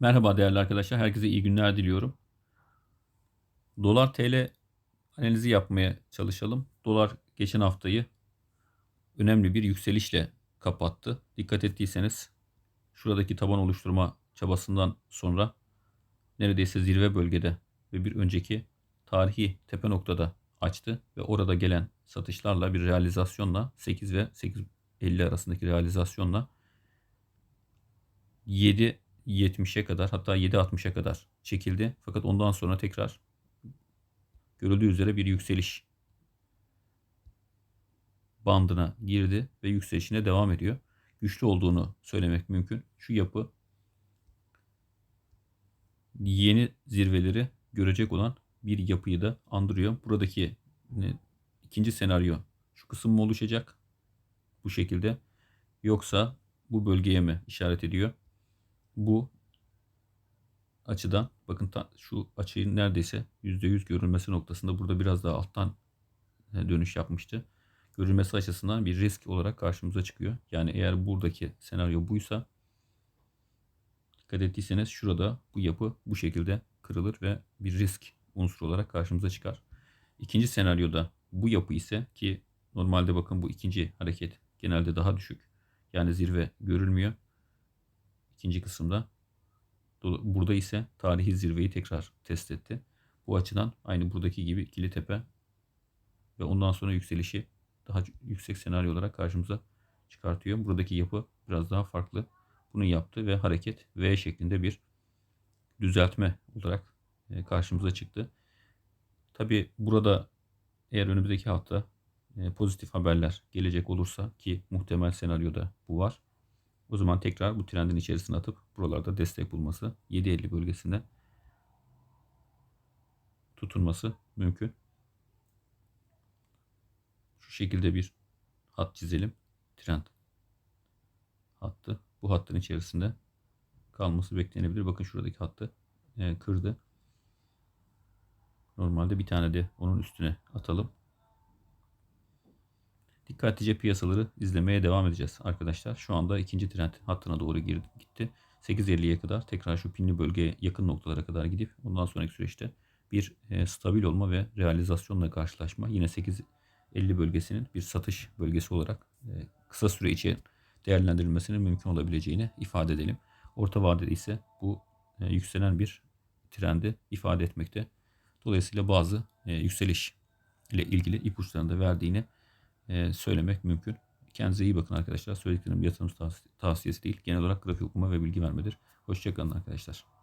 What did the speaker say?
Merhaba değerli arkadaşlar. Herkese iyi günler diliyorum. Dolar TL analizi yapmaya çalışalım. Dolar geçen haftayı önemli bir yükselişle kapattı. Dikkat ettiyseniz şuradaki taban oluşturma çabasından sonra neredeyse zirve bölgede ve bir önceki tarihi tepe noktada açtı ve orada gelen satışlarla bir realizasyonla 8 ve 8.50 arasındaki realizasyonla 7 70'e kadar hatta 7.60'a kadar çekildi. Fakat ondan sonra tekrar görüldüğü üzere bir yükseliş bandına girdi ve yükselişine devam ediyor. Güçlü olduğunu söylemek mümkün. Şu yapı yeni zirveleri görecek olan bir yapıyı da andırıyor. Buradaki ikinci senaryo şu kısım mı oluşacak? Bu şekilde. Yoksa bu bölgeye mi işaret ediyor? Bu açıdan bakın ta, şu açıyı neredeyse %100 görülmesi noktasında burada biraz daha alttan e, dönüş yapmıştı. Görülmesi açısından bir risk olarak karşımıza çıkıyor. Yani eğer buradaki senaryo buysa dikkat ettiyseniz şurada bu yapı bu şekilde kırılır ve bir risk unsuru olarak karşımıza çıkar. İkinci senaryoda bu yapı ise ki normalde bakın bu ikinci hareket genelde daha düşük. Yani zirve görülmüyor ikinci kısımda. Burada ise tarihi zirveyi tekrar test etti. Bu açıdan aynı buradaki gibi ikili tepe ve ondan sonra yükselişi daha yüksek senaryo olarak karşımıza çıkartıyor. Buradaki yapı biraz daha farklı. Bunu yaptı ve hareket V şeklinde bir düzeltme olarak e, karşımıza çıktı. Tabi burada eğer önümüzdeki hafta e, pozitif haberler gelecek olursa ki muhtemel senaryoda bu var. O zaman tekrar bu trendin içerisine atıp buralarda destek bulması 7.50 bölgesinde tutunması mümkün. Şu şekilde bir hat çizelim. Trend hattı. Bu hattın içerisinde kalması beklenebilir. Bakın şuradaki hattı e, kırdı. Normalde bir tane de onun üstüne atalım. Dikkatlice piyasaları izlemeye devam edeceğiz arkadaşlar. Şu anda ikinci trend hattına doğru girdi, gitti. 8.50'ye kadar tekrar şu pinli bölgeye yakın noktalara kadar gidip ondan sonraki süreçte bir e, stabil olma ve realizasyonla karşılaşma. Yine 8.50 bölgesinin bir satış bölgesi olarak e, kısa süre için değerlendirilmesinin mümkün olabileceğini ifade edelim. Orta vadede ise bu e, yükselen bir trendi ifade etmekte. Dolayısıyla bazı e, yükseliş ile ilgili ipuçlarını da verdiğini e, söylemek mümkün. Kendinize iyi bakın arkadaşlar. Söylediklerim yatırım tavsiyesi değil. Genel olarak grafik okuma ve bilgi vermedir. Hoşçakalın arkadaşlar.